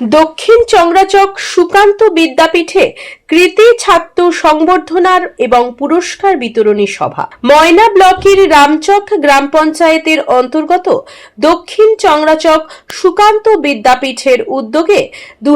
দক্ষিণ চংরাচক সুকান্ত বিদ্যাপীঠে কৃতি ছাত্র সংবর্ধনার এবং পুরস্কার বিতরণী সভা। ময়না ব্লকের রামচক গ্রাম পঞ্চায়েতের অন্তর্গত দক্ষিণ চংরাচক সুকান্ত বিদ্যাপীঠের উদ্যোগে দু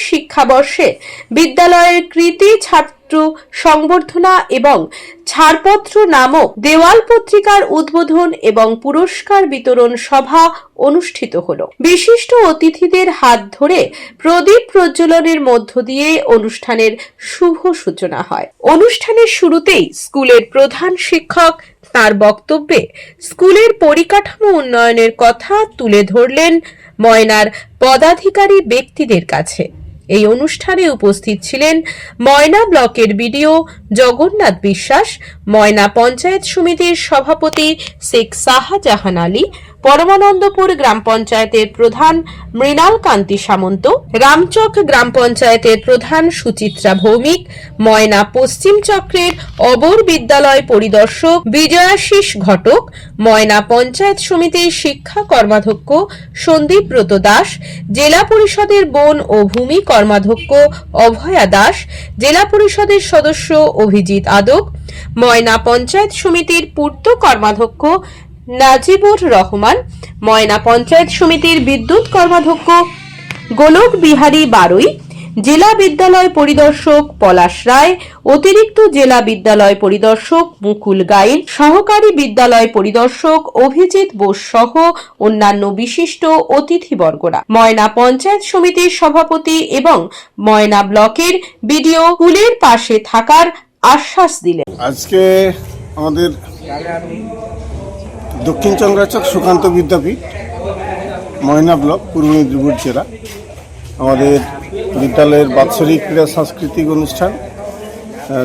শিক্ষাবর্ষে বিদ্যালয়ের কৃতি ছাত্র সংবর্ধনা এবং ছাড়পত্র নামক দেওয়াল পত্রিকার উদ্বোধন এবং পুরস্কার বিতরণ সভা অনুষ্ঠিত হল। বিশিষ্ট অতিথিদের হাত ধরে প্রদীপ প্রজ্বলনের মধ্য দিয়ে অনুষ্ঠানের শুভ সূচনা হয়। অনুষ্ঠানের শুরুতেই স্কুলের প্রধান শিক্ষক তার বক্তব্যে স্কুলের পরিকাঠামো উন্নয়নের কথা তুলে ধরলেন ময়নার পদাধিকারী ব্যক্তিদের কাছে। এই অনুষ্ঠানে উপস্থিত ছিলেন ময়না ব্লকের বিডিও জগন্নাথ বিশ্বাস, ময়না পঞ্চায়েত সমিতির সভাপতি শেখ সাহাজাহান আলী পরমানন্দপুর গ্রাম পঞ্চায়েতের প্রধান মৃণাল কান্তি সামন্ত, রামচক গ্রাম পঞ্চায়েতের প্রধান সুচিত্রা ভৌমিক, ময়না পশ্চিম চক্রের অবর বিদ্যালয় পরিদর্শক বিজয়াশিস ঘটক, ময়না পঞ্চায়েত সমিতির শিক্ষা কর্মাধ্যক্ষ সন্দীপ ব্রত দাস, জেলা পরিষদের বন ও ভূমি কর্মাধ্যক্ষ অভয়া দাস, জেলা পরিষদের সদস্য অভিজিৎ আদক, ময়না পঞ্চায়েত সমিতির পূর্ত কর্মাধ্যক্ষ নাজিবুর রহমান, ময়না পঞ্চায়েত সমিতির বিদ্যুৎ কর্মাধ্যক্ষ, গোলক বিহারী বারুই, জেলা বিদ্যালয় পরিদর্শক পলাশ রায়, অতিরিক্ত জেলা বিদ্যালয় পরিদর্শক মুকুল গাইন সহকারী বিদ্যালয় পরিদর্শক অভিজিৎ বোস সহ অন্যান্য বিশিষ্ট অতিথিবর্গরা। ময়না পঞ্চায়েত সমিতির সভাপতি এবং ময়না ব্লকের বিডিও স্কুলের পাশে থাকার আশ্বাস দিলেন। আজকে আমাদের দক্ষিণ চন্দ্রাচক সুকান্ত বিদ্যাপীঠ, ময়না ব্লক, পূর্ব মেদিনীপুর জেলা। আমাদের বিদ্যালয়ের বাৎসরিক ক্রীড়া সাংস্কৃতিক অনুষ্ঠান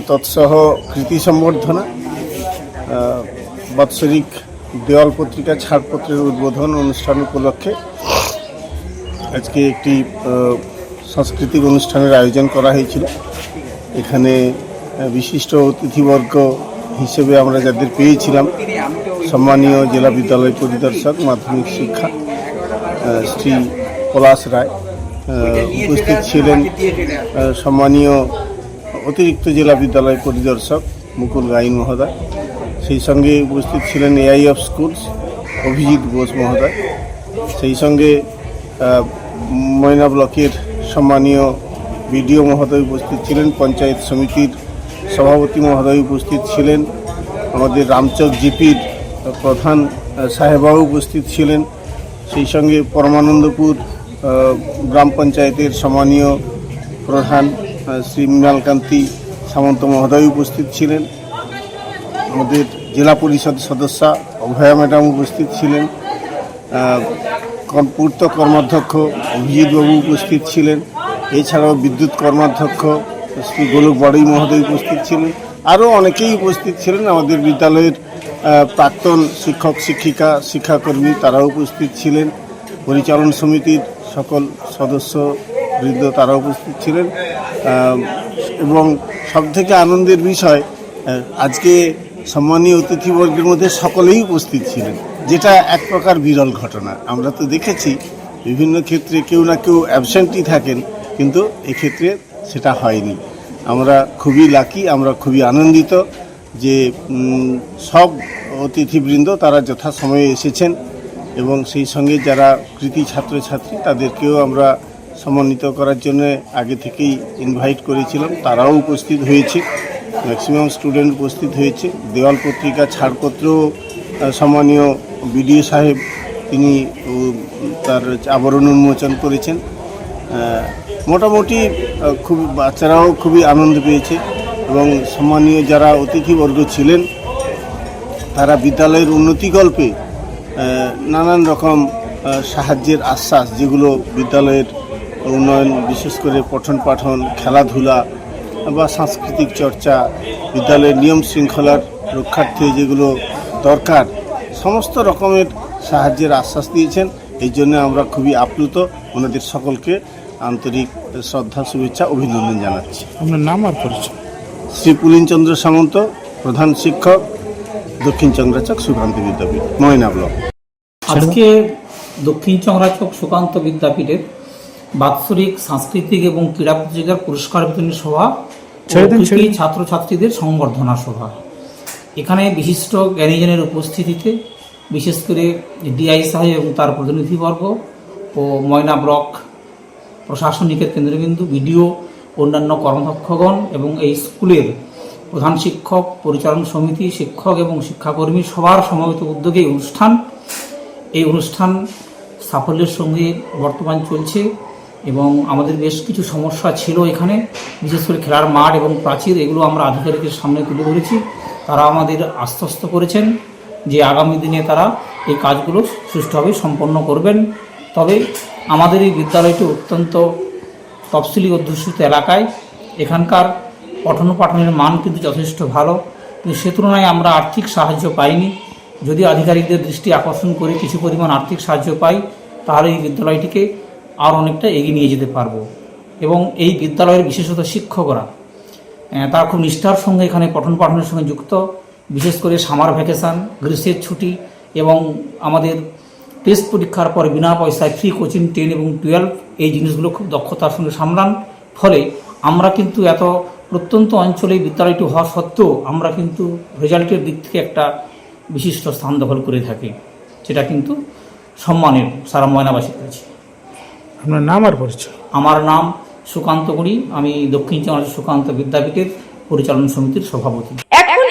তৎসহ কৃতি সম্বর্ধনা বাৎসরিক দেওয়াল পত্রিকা, ছাড়পত্রের উদ্বোধন অনুষ্ঠান উপলক্ষে আজকে একটি সাংস্কৃতিক অনুষ্ঠানের আয়োজন করা হয়েছিল। এখানে বিশিষ্ট অতিথিবর্গ হিসেবে আমরা যাদের পেয়েছিলাম সম্মানীয় জেলা বিদ্যালয় পরিদর্শক, মাধ্যমিক শিক্ষা শ্রী পলাশ রায় উপস্থিত ছিলেন সম্মানীয় অতিরিক্ত জেলা বিদ্যালয় পরিদর্শক মুকুল গাইন মহোদয়। সেই সঙ্গে উপস্থিত ছিলেন AI of schools Abhijit Bose মহোদয়। সেই সঙ্গে ময়না ব্লকের সম্মানীয় বিডিও মহোদয় উপস্থিত ছিলেন, পঞ্চায়েত সমিতির সভাপতি মহোদয় উপস্থিত ছিলেন, আমাদের রামচক জিপির প্রধান সাহেবাও উপস্থিত ছিলেন। সেই সঙ্গে পরমানন্দপুর গ্রাম পঞ্চায়েতের সম্মানীয় প্রধান শ্রী মৃণালকান্তি সামন্ত মহোদয় উপস্থিত ছিলেন। আমাদের জেলা পরিষদ সদস্যা অভয়া ম্যাডাম উপস্থিত ছিলেন। পূর্ত কর্মাধ্যক্ষ অভিজিৎবাবু উপস্থিত ছিলেন। এছাড়াও বিদ্যুৎ কর্মাধ্যক্ষ শ্রী গোলক বাড়ি মহোদয় উপস্থিত ছিলেন। আরও অনেকেই উপস্থিত ছিলেন আমাদের বিদ্যালয়ের প্রাক্তন শিক্ষক, শিক্ষিকা, শিক্ষাকর্মী তারাও উপস্থিত ছিলেন। পরিচালন সমিতির সকল সদস্য বৃদ্ধ তারা উপস্থিত ছিলেন। এবং সবথেকে আনন্দের বিষয় আজকে সম্মানীয় অতিথিবর্গের মধ্যে সকলেই উপস্থিত ছিলেন, যেটা এক প্রকার বিরল ঘটনা। আমরা তো দেখেছি, বিভিন্ন ক্ষেত্রে কেউ না কেউ অ্যাবসেন্টই থাকেন, কিন্তু এক্ষেত্রে সেটা হয়নি। আমরা খুবই লাকি আমরা খুবই আনন্দিত। যে সব অতিথিবৃন্দ তারা যথাসময়ে এসেছেন এবং সেই সঙ্গে যারা কৃতি ছাত্রছাত্রী তাদেরকেও আমরা সমন্বিত করার জন্য আগে থেকেই ইনভাইট করেছিলাম। তারাও উপস্থিত হয়েছে ম্যাক্সিমাম স্টুডেন্ট উপস্থিত হয়েছে। দেওয়াল পত্রিকা ছাড়পত্র সম্মানীয় বিডিও সাহেব তিনি তার আবরণ উন্মোচন করেছেন। মোটামুটি খুব, বাচ্চারাও খুবই আনন্দ পেয়েছে। এবং সম্মানীয় যারা অতিথিবর্গ ছিলেন তারা বিদ্যালয়ের উন্নতিকল্পে আহ, নানান রকম সাহায্যের আশ্বাস যেগুলো বিদ্যালয়ের উন্নয়ন বিশেষ করে পঠন পাঠন খেলাধুলা বা সাংস্কৃতিক চর্চা বিদ্যালয়ের নিয়ম শৃঙ্খলার রক্ষার্থে যেগুলো দরকার সমস্ত রকমের সাহায্যের আশ্বাস দিয়েছেন। এই জন্য আমরা খুবই আপ্লুত। ওনাদের সকলকে আন্তরিক শ্রদ্ধা শুভেচ্ছা অভিনন্দন জানাচ্ছি। আপনার নাম আর পরিচয়? শ্রী পুলিনচন্দ্র সামন্ত প্রধান শিক্ষক দক্ষিণ চন্দ্রাচক সুকান্ত বিদ্যাপীঠ ময়না ব্লক আজকে দক্ষিণ চংরাচক সুকান্ত বিদ্যাপীঠের বাৎসরিক সাংস্কৃতিক এবং ক্রীড়া প্রতিযোগিতার পুরস্কার বিতরণী সভা। ছাত্রছাত্রীদের সংবর্ধনা সভা এখানে বিশিষ্ট জ্ঞানীজনের উপস্থিতিতে বিশেষ করে ডিআই সাহেব এবং তার প্রতিনিধিবর্গ ও ময়না ব্লক প্রশাসনিকের কেন্দ্রবিন্দু বিডিও অন্যান্য কর্মদক্ষগণ এবং এই স্কুলের প্রধান শিক্ষক, পরিচালন সমিতি, শিক্ষক এবং শিক্ষাকর্মী সবার সমবেত উদ্যোগে অনুষ্ঠান। এই অনুষ্ঠান সাফল্যের সঙ্গে বর্তমান চলছে এবং আমাদের বেশ কিছু সমস্যা ছিল এখানে। বিশেষ করে খেলার মাঠ এবং প্রাচীর, এগুলো আমরা আধিকারিকের সামনে তুলে ধরেছি। তারা আমাদের আশ্বস্ত করেছেন যে আগামী দিনে তারা এই কাজগুলো সুষ্ঠুভাবে সম্পন্ন করবেন। তবে আমাদের এই বিদ্যালয়টি অত্যন্ত তফসিলি অধ্যুষিত এলাকায় এখানকার পঠন পাঠনের মান কিন্তু যথেষ্ট ভালো। কিন্তু সে তুলনায় আমরা আর্থিক সাহায্য পাইনি। যদি আধিকারিকদের দৃষ্টি আকর্ষণ করে কিছু পরিমাণ আর্থিক সাহায্য পাই, তাহলে এই বিদ্যালয়টিকে আর অনেকটা এগিয়ে নিয়ে যেতে পারব। এবং এই বিদ্যালয়ের বিশেষত শিক্ষকরা তারা খুব নিষ্ঠার সঙ্গে এখানে পঠন পাঠনের সঙ্গে যুক্ত। বিশেষ করে সামার ভ্যাকেশান, গ্রীষ্মের ছুটি এবং আমাদের টেস্ট পরীক্ষার পর বিনা পয়সায় ফ্রি কোচিং টেন এবং টুয়েলভ এই জিনিসগুলো খুব দক্ষতার সঙ্গে সামলান। ফলে আমরা কিন্তু এত প্রত্যন্ত অঞ্চলে বিদ্যালয়টি হওয়া সত্ত্বেও আমরা কিন্তু রেজাল্টের দিক থেকে একটা বিশিষ্ট স্থান দখল করে থাকি যেটা কিন্তু সম্মানের সারা ময়নাবাসী করেছি আপনার নাম আর পরিচয়? আমার নাম সুকান্ত গুড়ি আমি দক্ষিণ চন্দ্র সুকান্ত বিদ্যাপীঠের পরিচালন সমিতির সভাপতি।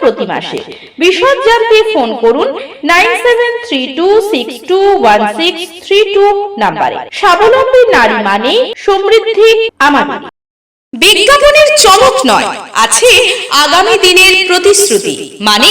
প্রতি মাসে। বিশদ জানতে ফোন করুন nine seven three two six two one six three two নাম্বারে। স্বাবলম্বী নারী মানে সমৃদ্ধি আমাদের। বিজ্ঞাপনের চমক নয়, আছে আগামী দিনের প্রতিশ্রুতি মানে